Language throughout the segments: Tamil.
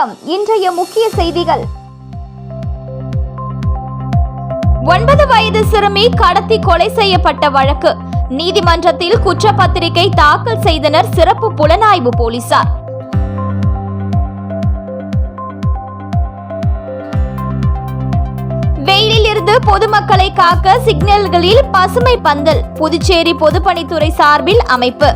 வணக்கம். இன்றைய முக்கிய செய்திகள். ஒன்பது வயது சிறுமி கடத்தி கொலை செய்யப்பட்ட வழக்கு. நீதிமன்றத்தில் குற்றப்பத்திரிகை தாக்கல் செய்தனர் சிறப்பு புலனாய்வு போலீசார். வெயிலில் இருந்து பொதுமக்களை காக்க சிக்னல்களில் பசுமை பந்தல். புதுச்சேரி பொதுப்பணித்துறை சார்பில் அமைப்பு.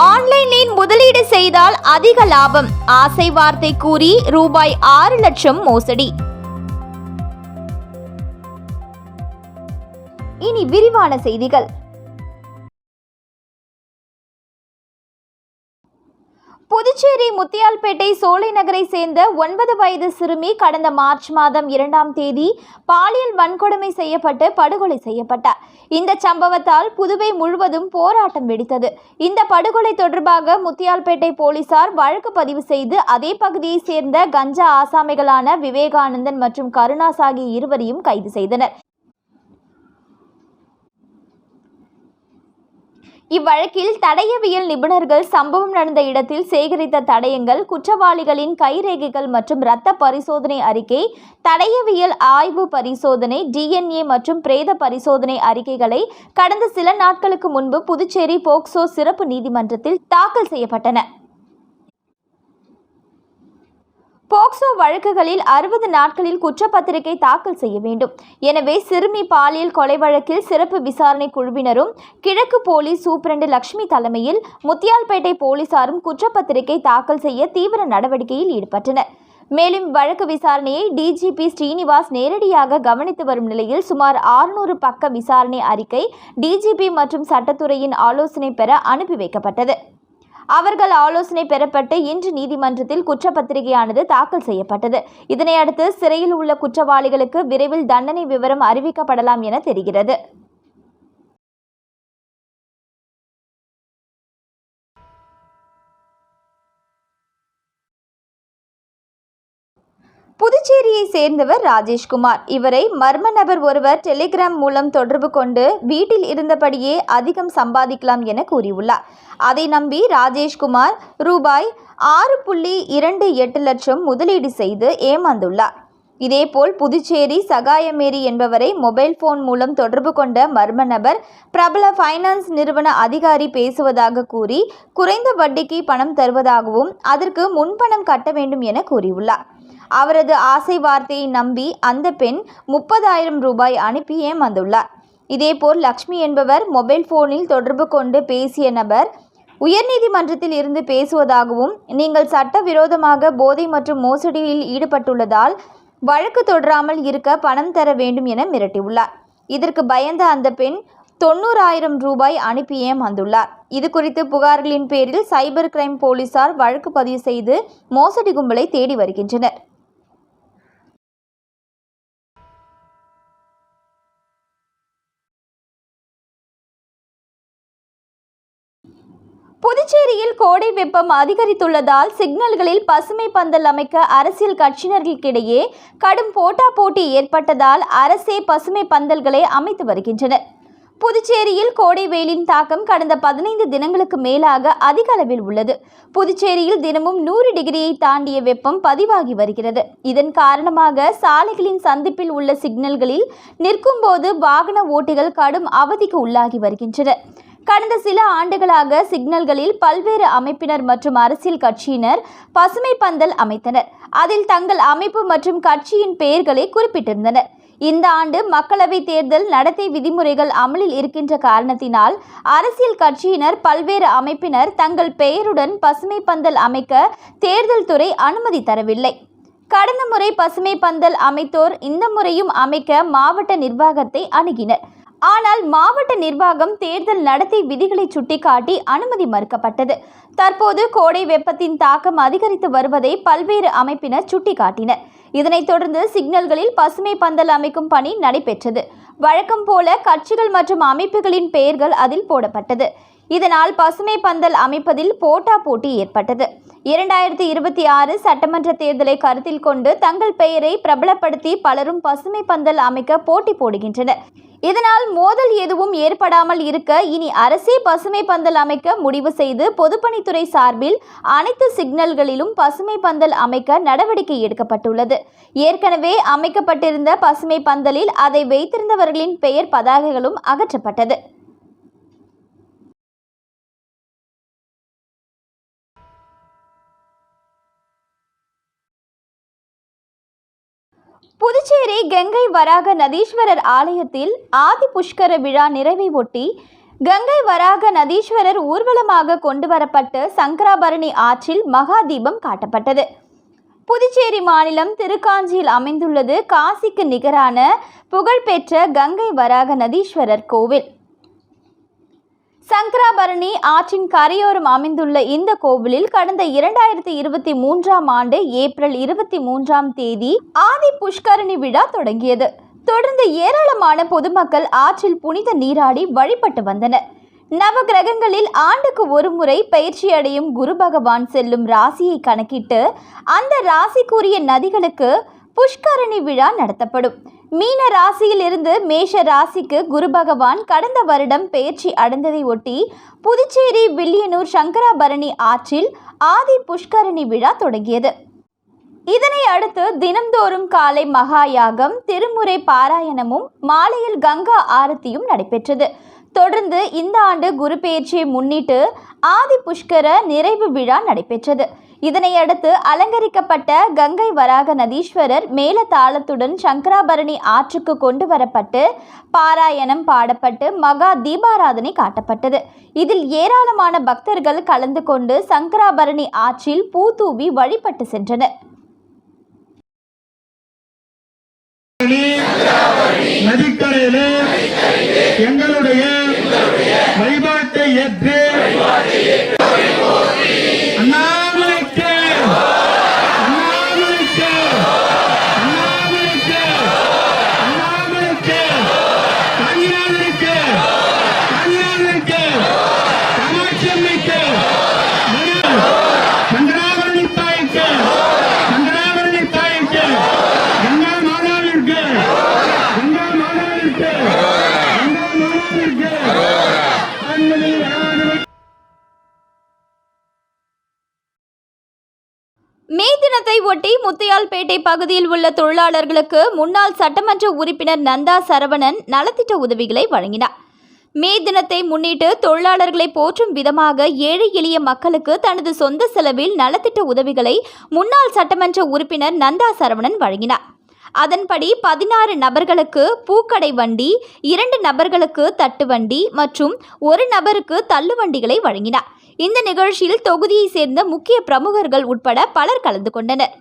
ஆன்லைனில் முதலீடு செய்தால் அதிக லாபம். ஆசை வார்த்தை கூறி ரூபாய் ஆறு லட்சம் மோசடி. இனி விரிவான செய்திகள். புதுச்சேரி முத்தியால்பேட்டை சோலை நகரை சேர்ந்த ஒன்பது வயது சிறுமி கடந்த மார்ச் மாதம் இரண்டாம் தேதி பாலியல் வன்கொடுமை செய்யப்பட்டு படுகொலை செய்யப்பட்டார். இந்த சம்பவத்தால் புதுவை முழுவதும் போராட்டம் வெடித்தது. இந்த படுகொலை தொடர்பாக முத்தியால்பேட்டை போலீசார் வழக்கு பதிவு செய்து அதே பகுதியைச் சேர்ந்த கஞ்சா ஆசாமிகளான விவேகானந்தன் மற்றும் கருணாஸ் ஆகிய இருவரையும் கைது செய்தனர். இவ்வழக்கில் தடயவியல் நிபுணர்கள் சம்பவம் நடந்த இடத்தில் சேகரித்த தடயங்கள் குற்றவாளிகளின் கைரேகைகள் மற்றும் இரத்த பரிசோதனை அறிக்கை தடயவியல் ஆய்வு பரிசோதனை டிஎன்ஏ மற்றும் பிரேத பரிசோதனை அறிக்கைகளை கடந்த சில நாட்களுக்கு முன்பு புதுச்சேரி போக்சோ சிறப்பு நீதிமன்றத்தில் தாக்கல் செய்யப்பட்டன. போக்சோ வழக்குகளில் அறுபது நாட்களில் குற்றப்பத்திரிகை தாக்கல் செய்ய வேண்டும். எனவே சிறுமி பாலியல் கொலை வழக்கில் சிறப்பு விசாரணை குழுவினரும் கிழக்கு போலீஸ் சூப்பிரண்டு லட்சுமி தலைமையில் முத்தியால்பேட்டை போலீசாரும் குற்றப்பத்திரிகை தாக்கல் செய்ய தீவிர நடவடிக்கையில் ஈடுபட்டனர். மேலும் வழக்கு விசாரணையை டிஜிபி ஸ்ரீனிவாஸ் நேரடியாக கவனித்து வரும் நிலையில் சுமார் ஆறுநூறு பக்க விசாரணை அறிக்கை டிஜிபி மற்றும் சட்டத்துறையின் ஆலோசனை பெற அனுப்பி வைக்கப்பட்டது. அவர்கள் ஆலோசனை பெறப்பட்டு இன்று நீதிமன்றத்தில் குற்றப்பத்திரிகையானது தாக்கல் செய்யப்பட்டது. இதனையடுத்து சிறையில் உள்ள குற்றவாளிகளுக்கு விரைவில் தண்டனை விவரம் அறிவிக்கப்படலாம் என தெரிகிறது. புதுச்சேரியை சேர்ந்தவர் ராஜேஷ்குமார். இவரை மர்ம நபர் ஒருவர் டெலிகிராம் மூலம் தொடர்பு கொண்டு வீட்டில் இருந்தபடியே அதிகம் சம்பாதிக்கலாம் என கூறியுள்ளார். அதை நம்பி ராஜேஷ்குமார் ரூபாய் ஆறு புள்ளி இரண்டு எட்டு லட்சம் முதலீடு செய்து ஏமாந்துள்ளார். இதேபோல் புதுச்சேரி சகாயமேரி என்பவரை மொபைல் போன் மூலம் தொடர்பு கொண்ட மர்ம நபர் பிரபல ஃபைனான்ஸ் நிறுவன அதிகாரி பேசுவதாக கூறி குறைந்த வட்டிக்கு பணம் தருவதாகவும் அதற்கு முன்பணம் கட்ட வேண்டும் என கூறியுள்ளார். அவரது ஆசை வார்த்தையை நம்பி அந்த பெண் முப்பதாயிரம் ரூபாய் அனுப்பி ஏமாந்துள்ளார். இதேபோல் லக்ஷ்மி என்பவர் மொபைல் போனில் தொடர்பு கொண்டு பேசிய நபர் உயர்நீதிமன்றத்தில் இருந்து பேசுவதாகவும் நீங்கள் சட்டவிரோதமாக போதை மற்றும் மோசடியில் ஈடுபட்டுள்ளதால் வழக்கு தொடராமல் இருக்க பணம் தர வேண்டும் என மிரட்டியுள்ளார். இதற்கு பயந்த அந்த பெண் தொண்ணூறாயிரம் ரூபாய் அனுப்பி ஏமாந்துள்ளார். இது குறித்து புகார்களின் பேரில் சைபர் கிரைம் போலீசார் வழக்கு பதிவு செய்து மோசடி கும்பலை தேடி வருகின்றனர். புதுச்சேரியில் கோடை வெப்பம் அதிகரித்துள்ளதால் சிக்னல்களில் பசுமை பந்தல் அமைக்க அரசியல் கட்சியினர்களுக்கிடையே கடும் போட்டா போட்டி ஏற்பட்டதால் அரசே பசுமை பந்தல்களை அமைத்து வருகின்றனர். புதுச்சேரியில் கோடை வெயிலின் தாக்கம் கடந்த பதினைந்து தினங்களுக்கு மேலாக அதிக அளவில் உள்ளது. புதுச்சேரியில் தினமும் நூறு டிகிரியை தாண்டிய வெப்பம் பதிவாகி வருகிறது. இதன் காரணமாக சாலைகளின் சந்திப்பில் உள்ள சிக்னல்களில் நிற்கும்போது வாகன ஓட்டிகள் கடும் அவதிக்கு உள்ளாகி வருகின்றனர் கடந்த சில ஆண்டுகளாக சிக்னல்களில் பல்வேறு அமைப்பினர் மற்றும் அரசியல் கட்சியினர் பசுமை பந்தல் அமைத்தனர். அதில் தங்கள் அமைப்பு மற்றும் கட்சியின் பெயர்களை குறிப்பிட்டிருந்தனர். இந்த ஆண்டு மக்களவைத் தேர்தல் நடத்தை விதிமுறைகள் அமலில் இருக்கின்ற காரணத்தினால் அரசியல் கட்சியினர் பல்வேறு அமைப்பினர் தங்கள் பெயருடன் பசுமை பந்தல் அமைக்க தேர்தல் துறை அனுமதி தரவில்லை. கடந்த முறை பசுமை பந்தல் அமைத்தோர் இந்த முறையும் அமைக்க மாவட்ட நிர்வாகத்தை அணுகினர். ஆனால் மாவட்ட நிர்வாகம் தேர்தல் நடத்தை விதிகளை சுட்டிக்காட்டி அனுமதி மறுக்கப்பட்டது. தற்போது கோடை வெப்பத்தின் தாக்கம் அதிகரித்து வருவதை பல்வேறு அமைப்பினர் சுட்டிக்காட்டினர். இதனைத் தொடர்ந்து சிக்னல்களில் பசுமை பந்தல் அமைக்கும் பணி நடைபெற்றது. வழக்கம் போல கட்சிகள் மற்றும் அமைப்புகளின் பெயர்கள் அதில் போடப்பட்டது. இதனால் பசுமை பந்தல் அமைப்பதில் போட்டா போட்டி ஏற்பட்டது. இரண்டாயிரத்தி இருபத்தி ஆறு சட்டமன்ற தேர்தலை கருத்தில் கொண்டு தங்கள் பெயரை பிரபலப்படுத்தி பலரும் பசுமை பந்தல் அமைக்க போட்டி போடுகின்றனர். இதனால் மோதல் எதுவும் ஏற்படாமல் இருக்க இனி அரசே பசுமை பந்தல் அமைக்க முடிவு செய்து பொதுப்பணித்துறை சார்பில் அனைத்து சிக்னல்களிலும் பசுமை பந்தல் அமைக்க நடவடிக்கை எடுக்கப்பட்டுள்ளது. ஏற்கனவே அமைக்கப்பட்டிருந்த பசுமை பந்தலில் அதை வைத்திருந்தவர்களின் பெயர் பதாகைகளும் அகற்றப்பட்டது. புதுச்சேரி கங்கை வராக நதீஸ்வரர் ஆலயத்தில் ஆதி புஷ்கர விழா நிறைவை ஒட்டி கங்கை வராக நதீஸ்வரர் ஊர்வலமாக கொண்டு வரப்பட்டு சங்கராபரணி ஆற்றில் மகா தீபம் காட்டப்பட்டது. புதுச்சேரி மாநிலம் திருக்காஞ்சியில் அமைந்துள்ளது காசிக்கு நிகரான புகழ்பெற்ற கங்கை வராக நதீஸ்வரர் கோவில். சங்கராபரணி ஆற்றின் கரையோரம் அமைந்துள்ள இந்த கோவிலில் கடந்த இரண்டாயிரத்தி இருபத்தி மூன்றாம் ஆண்டு ஏப்ரல் இருபத்தி மூன்றாம் தேதி ஆதி புஷ்கரணி விழா தொடங்கியது. தொடர்ந்து ஏராளமான பொதுமக்கள் ஆற்றில் புனித நீராடி வழிபட்டு வந்தனர். நவகிரகங்களில் ஆண்டுக்கு ஒரு முறை பயிற்சி அடையும் குரு பகவான் செல்லும் ராசியை கணக்கிட்டு அந்த ராசிக்குரிய நதிகளுக்கு புஷ்கரணி விழா நடத்தப்படும். மீன ராசியில் இருந்து மேஷ ராசிக்கு குரு பகவான் கடந்த வருடம் பெயர்ச்சி அடைந்ததை ஒட்டி புதுச்சேரி வில்லியனூர் சங்கராபரணி ஆற்றில் ஆதி புஷ்கரணி விழா தொடங்கியது. இதனை அடுத்து தினம்தோறும் காலை மகா யாகம் திருமுறை பாராயணமும் மாலையில் கங்கா ஆரத்தியும் நடைபெற்றது. தொடர்ந்து இந்த ஆண்டு குரு பெயர்ச்சியை முன்னிட்டு ஆதி புஷ்கர நிறைவு விழா நடைபெற்றது. இதனையடுத்து அலங்கரிக்கப்பட்ட கங்கை வராக நதீஸ்வரர் மேல தாளத்துடன் சங்கராபரணி ஆற்றுக்கு கொண்டு வரப்பட்டு பாராயணம் பாடப்பட்டு மகா தீபாராதனை காட்டப்பட்டது. இதில் ஏராளமான பக்தர்கள் கலந்து கொண்டு சங்கராபரணி ஆற்றில் பூ தூவி வழிபட்டு சென்றனர். நதிக்கரையிலே எங்களுடைய வைபவ ஒட்டி முத்தையால்பேட்டை பகுதியில் உள்ள தொழிலாளர்களுக்கு முன்னாள் சட்டமன்ற உறுப்பினர் நந்தா சரவணன் நலத்திட்ட உதவிகளை வழங்கினார். மே தினத்தை முன்னிட்டு தொழிலாளர்களை போற்றும் விதமாக ஏழை எளிய மக்களுக்கு தனது சொந்த செலவில் நலத்திட்ட உதவிகளை முன்னாள் சட்டமன்ற உறுப்பினர் நந்தா சரவணன் வழங்கினார். அதன்படி பதினாறு நபர்களுக்கு பூக்கடை வண்டி இரண்டு நபர்களுக்கு தட்டு வண்டி மற்றும் ஒரு நபருக்கு தள்ளுவண்டிகளை வழங்கினார். இந்த நிகழ்ச்சியில் தொகுதியைச் சேர்ந்த முக்கிய பிரமுகர்கள் உட்பட பலர் கலந்து கொண்டனர்.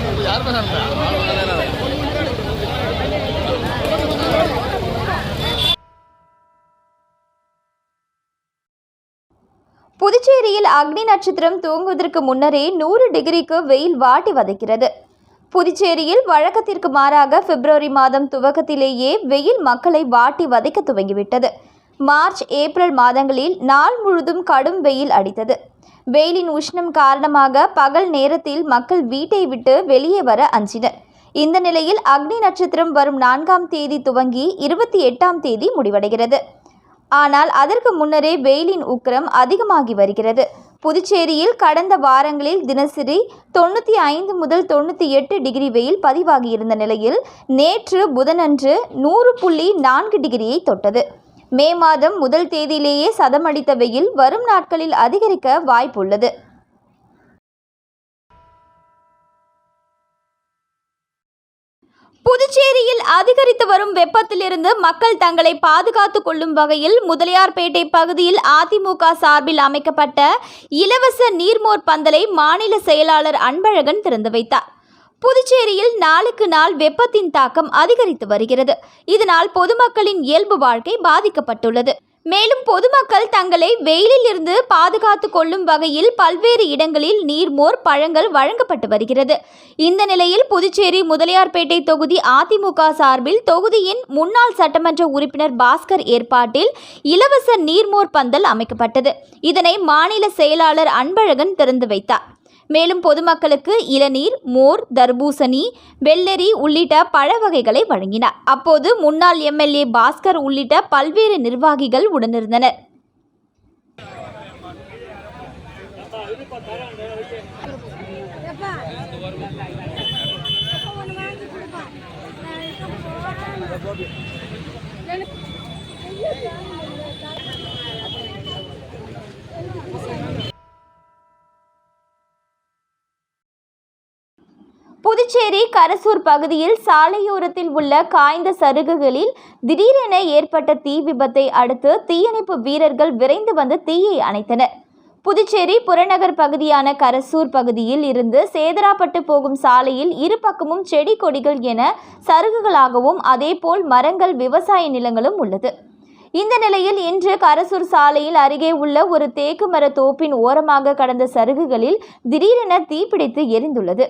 புதுச்சேரியில் அக்னி நட்சத்திரம் தூங்குவதற்கு முன்னரே நூறு டிகிரிக்கு வெயில் வாட்டி வதைக்கிறது. புதுச்சேரியில் வழக்கத்திற்கு மாறாக பிப்ரவரி மாதம் துவக்கத்திலேயே வெயில் மக்களை வாட்டி வதைக்க துவங்கிவிட்டது. மார்ச் ஏப்ரல் மாதங்களில் நாள் முழுதும் கடும் வெயில் அடித்தது. வெயிலின் உஷ்ணம் காரணமாக பகல் நேரத்தில் மக்கள் வீட்டை விட்டு வெளியே வர அஞ்சினர். இந்த நிலையில் அக்னி நட்சத்திரம் வரும் நான்காம் தேதி துவங்கி இருபத்தி எட்டாம் தேதி முடிவடைகிறது. ஆனால் அதற்கு முன்னரே வெயிலின் உக்கிரம் அதிகமாகி வருகிறது. புதுச்சேரியில் கடந்த வாரங்களில் தினசரி தொண்ணூற்றி ஐந்து முதல் தொண்ணூற்றி எட்டு டிகிரி வெயில் பதிவாகியிருந்த நிலையில் நேற்று புதனன்று நூறு புள்ளி நான்கு டிகிரியை தொட்டது. மே மாதம் முதல் தேதியிலேயே சதமடித்த வெயில் வரும் நாட்களில் அதிகரிக்க வாய்ப்புள்ளது. புதுச்சேரியில் அதிகரித்து வரும் வெப்பத்திலிருந்து மக்கள் தங்களை பாதுகாத்துக் கொள்ளும் வகையில் முதலியார்பேட்டை பகுதியில் அதிமுக சார்பில் அமைக்கப்பட்ட இலவச நீர்மோர் பந்தலை மாநில செயலாளர் அன்பழகன் திறந்து வைத்தார். புதுச்சேரியில் நாளுக்கு நாள் வெப்பத்தின் தாக்கம் அதிகரித்து வருகிறது. இதனால் பொதுமக்களின் இயல்பு வாழ்க்கை பாதிக்கப்பட்டுள்ளது. மேலும் பொதுமக்கள் தங்களை வெயிலில் இருந்து பாதுகாத்து கொள்ளும் வகையில் பல்வேறு இடங்களில் நீர்மோர் பழங்கள் வழங்கப்பட்டு வருகிறது. இந்த நிலையில் புதுச்சேரி முதலியார்பேட்டை தொகுதி அதிமுக சார்பில் தொகுதியின் முன்னாள் சட்டமன்ற உறுப்பினர் பாஸ்கர் ஏற்பாட்டில் இலவச நீர்மோர் பந்தல் அமைக்கப்பட்டது. இதனை மாநில செயலாளர் அன்பழகன் திறந்து வைத்தார். மேலும் பொதுமக்களுக்கு இளநீர் மோர் தர்பூசணி வெள்ளரி உள்ளிட்ட பழ வகைகளை வழங்கினார். அப்போது முன்னாள் எம்எல்ஏ பாஸ்கர் உள்ளிட்ட பல்வேறு நிர்வாகிகள் உடனிருந்தனர். புதுச்சேரி கரசூர் பகுதியில் சாலையோரத்தில் உள்ள காய்ந்த சருகுகளில் திடீரென ஏற்பட்ட தீ விபத்தை அடுத்து தீயணைப்பு வீரர்கள் விரைந்து வந்து தீயை அணைத்தனர். புதுச்சேரி புறநகர் பகுதியான கரசூர் பகுதியில் இருந்து சேதராப்பட்டு போகும் சாலையில் இரு பக்கமும் செடி கொடிகள் என சருகுகளாகவும் அதேபோல் மரங்கள் விவசாய நிலங்களும் உள்ளது. இந்த நிலையில் இன்று கரசூர் சாலையில் அருகே உள்ள ஒரு தேக்கு மர தோப்பின் ஓரமாக கடந்த சருகுகளில் திடீரென தீப்பிடித்து எரிந்துள்ளது.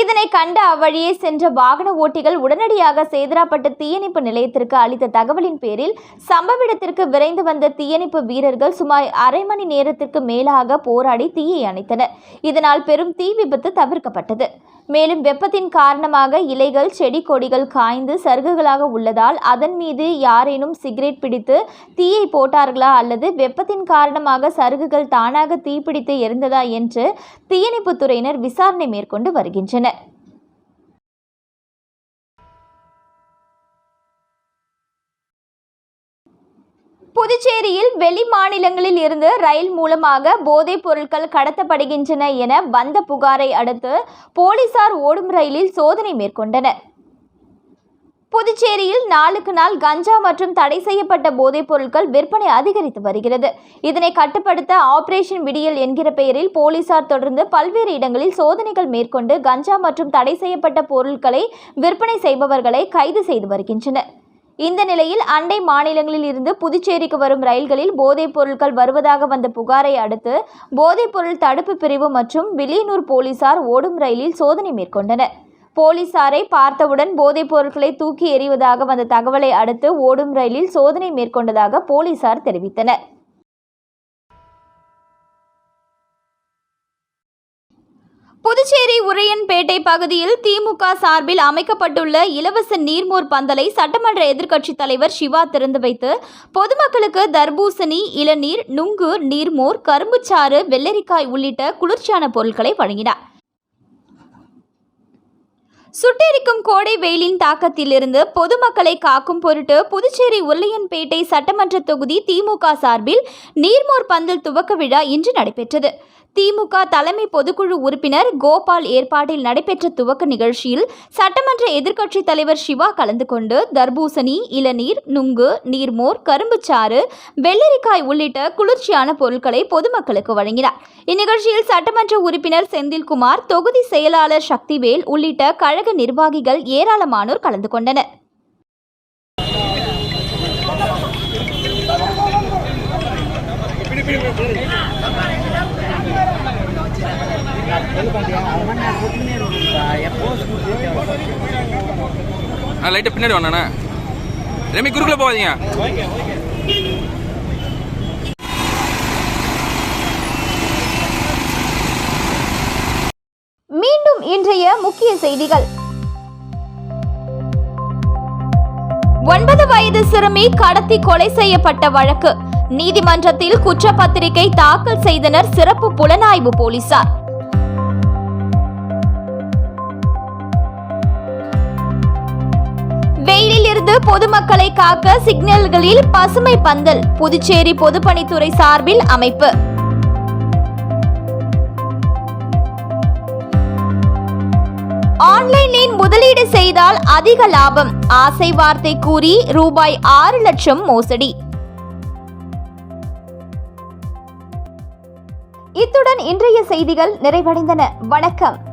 இதனை கண்ட அவ்வழியே சென்ற வாகன ஓட்டிகள் உடனடியாக சேதராப்பட்டு தீயணைப்பு நிலையத்திற்கு அளித்த தகவலின் பேரில் சம்பவ இடத்திற்கு விரைந்து வந்த தீயணைப்பு வீரர்கள் சுமார் அரை மணி நேரத்திற்கு மேலாக போராடி தீயை அணைத்தனர். இதனால் பெரும் தீ விபத்து தவிர்க்கப்பட்டது. மேலும் வெப்பத்தின் காரணமாக இலைகள் செடி கொடிகள் காய்ந்து சருகுகளாக உள்ளதால் அதன் மீது யாரேனும் சிகரெட் பிடித்து தீயை போட்டார்களா அல்லது வெப்பத்தின் காரணமாக சருகுகள் தானாக தீப்பிடித்து எரிந்ததா என்று தீயணைப்புத் துறையினர் விசாரணை மேற்கொண்டு வருகின்றனர். புதுச்சேரியில் வெளி மாநிலங்களில் இருந்து ரயில் மூலமாக போதைப் பொருட்கள் கடத்தப்படுகின்றன என வந்த புகாரை அடுத்து போலீசார் ஓடும் ரயிலில் சோதனை மேற்கொண்டனர். புதுச்சேரியில் நாளுக்கு நாள் கஞ்சா மற்றும் தடை செய்யப்பட்ட போதைப் பொருட்கள் விற்பனை அதிகரித்து வருகிறது. இதனை கட்டுப்படுத்த ஆபரேஷன் விடியல் என்கிற பெயரில் போலீசார் தொடர்ந்து பல்வேறு இடங்களில் சோதனைகள் மேற்கொண்டு கஞ்சா மற்றும் தடை செய்யப்பட்ட பொருட்களை விற்பனை செய்பவர்களை கைது செய்து வருகின்றனர். இந்த நிலையில் அண்டை மாநிலங்களில் இருந்து புதுச்சேரிக்கு வரும் ரயில்களில் போதைப் பொருட்கள் வருவதாக வந்த புகாரை அடுத்து போதைப் பொருள் தடுப்பு பிரிவு மற்றும் வில்லியனூர் போலீசார் ஓடும் ரயிலில் சோதனை மேற்கொண்டனர். போலீசாரை பார்த்தவுடன் போதைப் பொருட்களை தூக்கி எறிவதாக வந்த தகவலை அடுத்து ஓடும் ரயிலில் சோதனை மேற்கொண்டதாக போலீசார் தெரிவித்தனர். புதுச்சேரி உரையன்பேட்டை பகுதியில் திமுக சார்பில் அமைக்கப்பட்டுள்ள இலவச நீர்மோர் பந்தலை சட்டமன்ற எதிர்க்கட்சித் தலைவர் சிவா திறந்து வைத்து பொதுமக்களுக்கு தர்பூசணி இளநீர் நுங்கு நீர்மோர் கரும்புச்சாறு வெள்ளரிக்காய் உள்ளிட்ட குளிர்ச்சியான பொருட்களை வழங்கினார். சுட்டெரிக்கும் கோடை வெயிலின் தாக்கத்திலிருந்து பொதுமக்களை காக்கும் பொருட்டு புதுச்சேரி உருளையன்பேட்டை சட்டமன்ற தொகுதி திமுக சார்பில் நீர்மோர் பந்தல் துவக்க விழா இன்று நடைபெற்றது. திமுக தலைமை பொதுக்குழு உறுப்பினர் கோபால் ஏற்பாட்டில் நடைபெற்ற துவக்க நிகழ்ச்சியில் சட்டமன்ற எதிர்க்கட்சித் தலைவர் சிவா கலந்து கொண்டு தர்பூசணி இளநீர் நுங்கு நீர்மோர் கரும்புச்சாறு வெள்ளரிக்காய் உள்ளிட்ட குளிர்ச்சியான பொருட்களை பொதுமக்களுக்கு வழங்கினார். இந்நிகழ்ச்சியில் சட்டமன்ற உறுப்பினர் செந்தில்குமார் தொகுதி செயலாளர் சக்திவேல் உள்ளிட்ட கழக நிர்வாகிகள் ஏராளமானோர் கலந்து கொண்டனர். ஆ பின்னாடி வாண்ணா ரெமி குறுக்கில் போகாதீங்க மீண்டும் இன்றைய முக்கிய செய்திகள். ஒன்பது வயது சிறுமி கடத்தி கொலை செய்யப்பட்ட வழக்கு. நீதிமன்றத்தில் குற்றப்பத்திரிகை தாக்கல் செய்தனர் சிறப்பு புலனாய்வு போலீசார். வெயிலில் இருந்து பொதுமக்களை காக்க சிக்னல்களில் பசுமை பந்தல். புதுச்சேரி பொதுப்பணித்துறை சார்பில் அமைப்பு. ஆன்லைனில் முதலீடு செய்தால் அதிக லாபம். ஆசை வார்த்தை கூறி ரூபாய் ஆறு லட்சம் மோசடி. இத்துடன் இன்றைய செய்திகள் நிறைவடைந்தன. வணக்கம்.